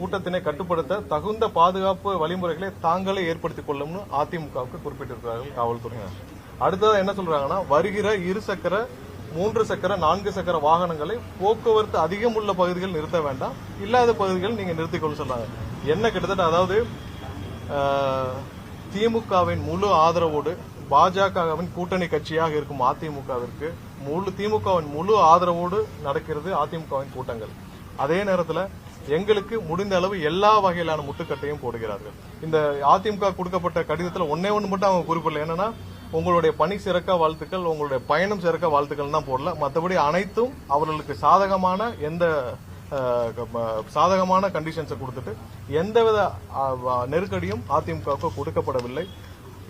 கூட்டத்தினை கட்டுப்படுத்த தகுந்த பாதுகாப்பு வழிமுறைகளை தாங்களே ஏற்படுத்திக் கொள்ளும்னு அதிமுகவுக்கு குறிப்பிட்டிருக்கிறார்கள் காவல்துறையினர். அடுத்ததா என்ன சொல்றாங்கன்னா வருகிற இரு சக்கர மூன்று சக்கர நான்கு சக்கர வாகனங்களை போக்குவரத்து அதிகம் உள்ள பகுதிகள் நிறுத்த வேண்டாம். இல்லாத பகுதிகள் நீங்க நிறுத்திக்கொள்ள சொல்றாங்க என்ன கிட்டத்தட்ட அதாவது திமுகவின் முழு ஆதரவோடு பாஜகவின் கூட்டணி கட்சியாக இருக்கும் அதிமுகவிற்கு முழு திமுகவின் முழு ஆதரவோடு நடக்கிறது அதிமுகவின் கூட்டங்கள். அதே நேரத்தில் எங்களுக்கு முடிந்த அளவு எல்லா வகையிலான முட்டுக்கட்டையும் போடுகிறார்கள். இந்த அதிமுக கொடுக்கப்பட்ட கடிதத்தில் ஒன்னே ஒன்று மட்டும் அவங்க குறிப்பிடல. என்னன்னா உங்களுடைய பணி சிறக்க வாழ்த்துக்கள் உங்களுடைய பயணம் சிறக்க வாழ்த்துக்கள் தான் போடல. மற்றபடி அனைத்தும் அவர்களுக்கு சாதகமான எந்த சாதகமான கண்டிஷன்ஸை கொடுத்துட்டு எந்தவித நெருக்கடியும் அதிமுகவுக்கு கொடுக்கப்படவில்லை.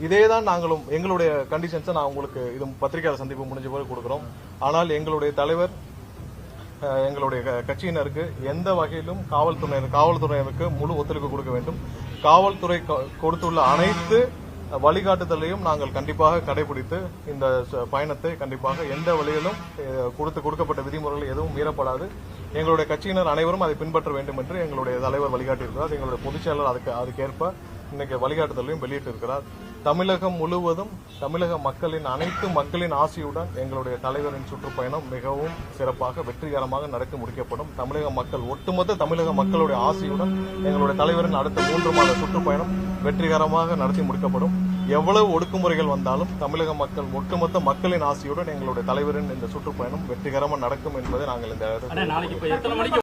இதே தான் நாங்களும் எங்களுடைய கண்டிஷன்ஸை நான் உங்களுக்கு இது பத்திரிகையாளர் சந்திப்பு முடிஞ்ச பிறகு கொடுக்குறோம். ஆனால் எங்களுடைய தலைவர் எங்களுடைய க- கட்சியினருக்கு எந்த வகையிலும் காவல்துறையினர் காவல்துறையினருக்கு முழு ஒத்துழைப்பு கொடுக்க வேண்டும். காவல்துறை கொடுத்துள்ள அனைத்து வழிகாட்டுதலையும் நாங்கள் கண்டிப்பாக கடைபிடித்து இந்த பயணத்தை கண்டிப்பாக எந்த வழியிலும் கொடுத்து கொடுக்கப்பட்ட விதிமுறைகள் எதுவும் மீறப்படாது. எங்களுடைய கட்சியினர் அனைவரும் அதை பின்பற்ற வேண்டும் என்று எங்களுடைய தலைவர் வழிகாட்டியிருக்கிறார். எங்களுடைய பொதுச் செயலர் அதுக்கு அதுக்கேற்ப இன்னைக்கு வழிகாட்டுதலையும் வெளியிட்டிருக்கிறார். தமிழகம் முழுவதும் தமிழக மக்களின் அனைத்து மக்களின் ஆசையுடன் எங்களுடைய தலைவரின் சுற்றுப்பயணம் மிகவும் சிறப்பாக வெற்றிகரமாக நடத்தி முடிக்கப்படும். தமிழக மக்கள் ஒட்டுமொத்த தமிழக மக்களுடைய ஆசையுடன் எங்களுடைய தலைவரின் அடுத்த மூன்று மாத சுற்றுப்பயணம் வெற்றிகரமாக நடத்தி முடிக்கப்படும். எவ்வளவு ஒடுக்குமுறைகள் வந்தாலும் தமிழக மக்கள் ஒட்டுமொத்த மக்களின் ஆசையுடன் எங்களுடைய தலைவரின் இந்த சுற்றுப்பயணம் வெற்றிகரமாக நடக்கும் என்பதை நாங்கள் இந்த